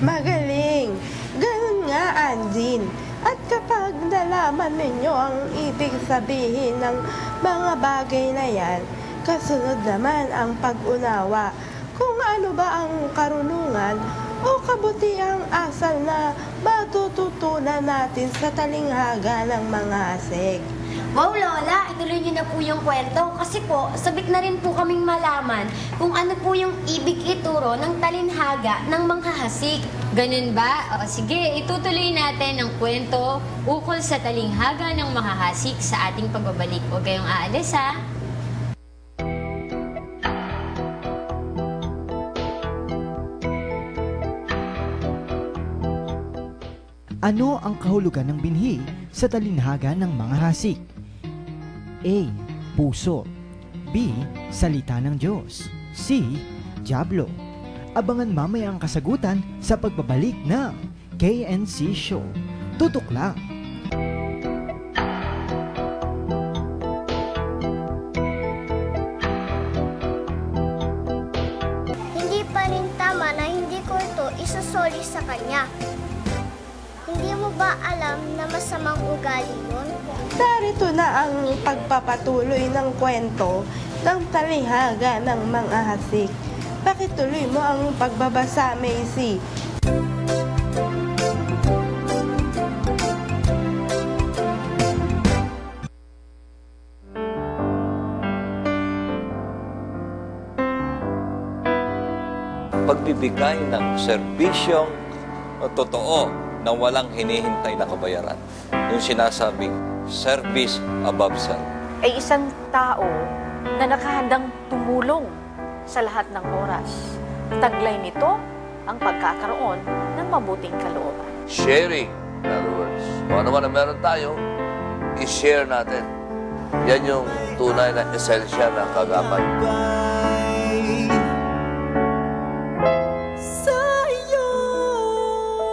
Magaling! Ganun nga, Anjin. At kapag nalaman ninyo ang ibig sabihin ng mga bagay na yan, kasunod naman ang pag-unawa kung ano ba ang karunungan o kabutiang asal na matututunan natin sa talinghaga ng mga asig. Wow, Lola! Ituloy niyo na po yung kwento kasi po, sabik na rin po kaming malaman kung ano po yung ibig ituro ng talinhaga ng manghahasik. Ganun ba? O, sige, itutuloy natin ang kwento ukol sa talinghaga ng mahahasik sa ating pagbabalik. Huwag kayong aalis, ha? Ano ang kahulugan ng binhi sa talinhaga ng mga hasik? A. Puso B. Salita ng Diyos C. Diablo Abangan mamaya ang kasagutan sa pagbabalik ng KNC Show. Tutok lang! Hindi pa rin tama na hindi ko ito isusoli sa kanya. Hindi mo ba alam na masamang ugali yun? Narito na ang pagpapatuloy ng kwento ng talinghaga ng mga hasik. Pakituloy mo ang pagbabasa, Macy. pagbibigay ng serbisyong totoo na walang hinihintay na kabayaran. Yung sinasabing service above self. ay isang tao na nakahandang tumulong sa lahat ng oras. Taglay nito ang pagkakaroon ng mabuting kalooban. Sharing, in other words. Kung ano man ang meron tayo, i-share natin. Yan yung tunay na esensya ng kagapan.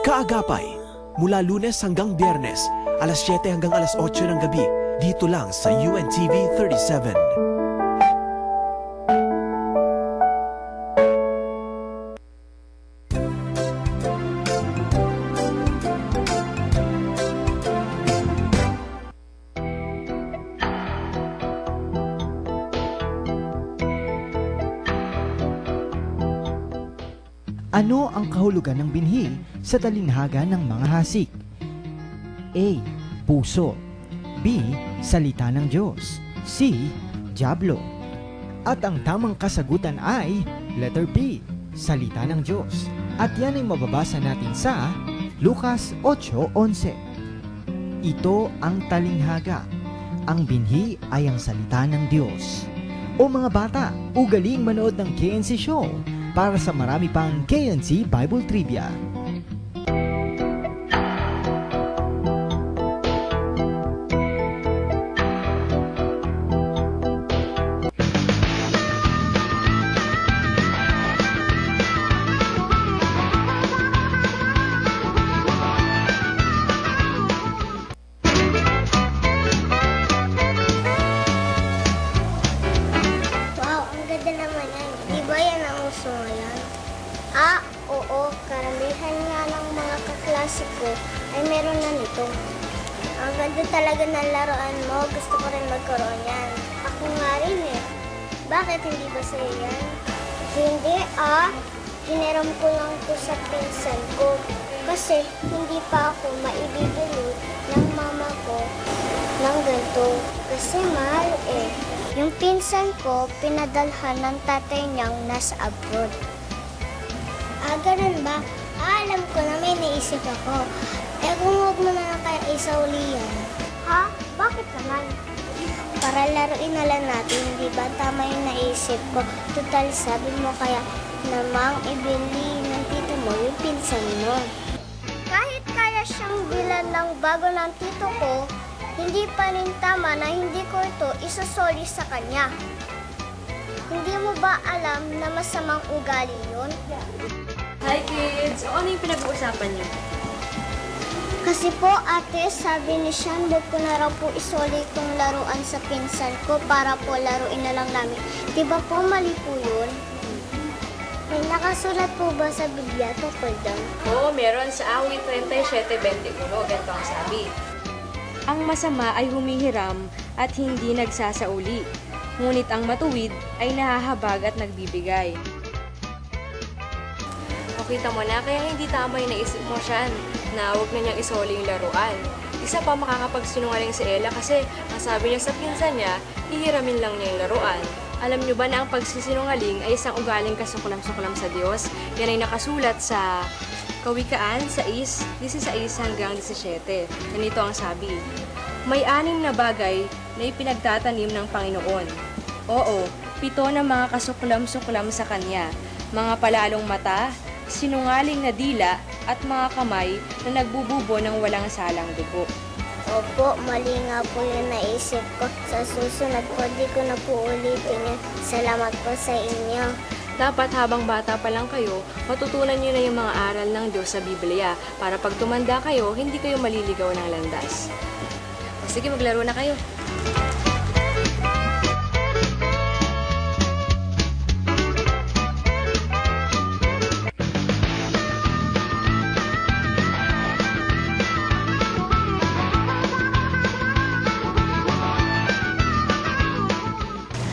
Kaagapay, mula lunes hanggang biyernes, alas 7 hanggang alas 8 ng gabi, dito lang sa UNTV 37. Ano ang kahulugan ng binhi sa talinhaga ng mga hasik? A. Puso B. Salita ng Diyos C. Diablo At ang tamang kasagutan ay letter B. Salita ng Diyos At yan ay mababasa natin sa Lucas 8.11 Ito ang talinghaga Ang binhi ay ang salita ng Diyos O mga bata, ugaling manood ng KNC Show para sa marami pang KNC Bible Trivia. Kaklase ko ay meron na nito. Ang ganda talaga ng laruan mo. Gusto ko rin magkaroon yan. Ako nga rin eh. Bakit hindi ba sa'yo yan? Hindi ah. Hiniram ko lang to sa pinsan ko. Kasi hindi pa ako maibibili ng mama ko ng ganito. Kasi mahal eh. Yung pinsan ko, pinadalhan ng tatay niyang nasa abroad. Ah, ganun ba? Ah, alam ko na may naisip ako. Eh, kung huwag mo na lang kaya isauli yan. Ha? Bakit naman? Para laruin na lang natin, di ba? Tama yung naisip ko. Total, sabi mo kaya namang ibili ng tito mo yung pinsan mo. Kahit kaya siyang bilan ng bago ng tito ko, hindi pa rin tama na hindi ko ito isusoli sa kanya. Hindi mo ba alam na masamang ugali yun? Hi, kids! O, ano yung pinag-uusapan niyo? Kasi po ate, sabi ni Sean, huwag ko na raw po isoli itong laruan sa pinsan ko para po laruin na lang namin. Di ba po mali po yun? May nakasulat po ba sa Biblia tungkol doon? Oo, meron sa awit 37.21. Ganito ang sabi. Ang masama ay humihiram at hindi nagsasauli. Ngunit ang matuwid ay nahahabag at nagbibigay. O kita mo na, kaya hindi tama yung naisip mo siya na huwag na niyang isoli yung laruan. Isa pa makakapagsinungaling si Ella kasi ang sabi niya sa pinsan niya, hihiramin lang niya yung laruan. Alam niyo ba na ang pagsisinungaling ay isang ugaling kasuklam-suklam sa Diyos? Yan ay nakasulat sa Kawikaan sa is, 16 hanggang 17. Ganito ang sabi, May anim na bagay na ipinagtatanim ng Panginoon. Oo, pito na mga kasuklam-suklam sa Kanya, mga palalong mata, sinungaling na dila, at mga kamay na nagbububo ng walang salang dugo. Opo, mali nga po yung naisip ko. Sa susunod po, di ko na po ulitin yun. Salamat po sa inyo. Dapat habang bata pa lang kayo, matutunan nyo na yung mga aral ng Diyos sa Biblia para pag tumanda kayo, hindi kayo maliligaw ng landas. O sige, maglaro na kayo.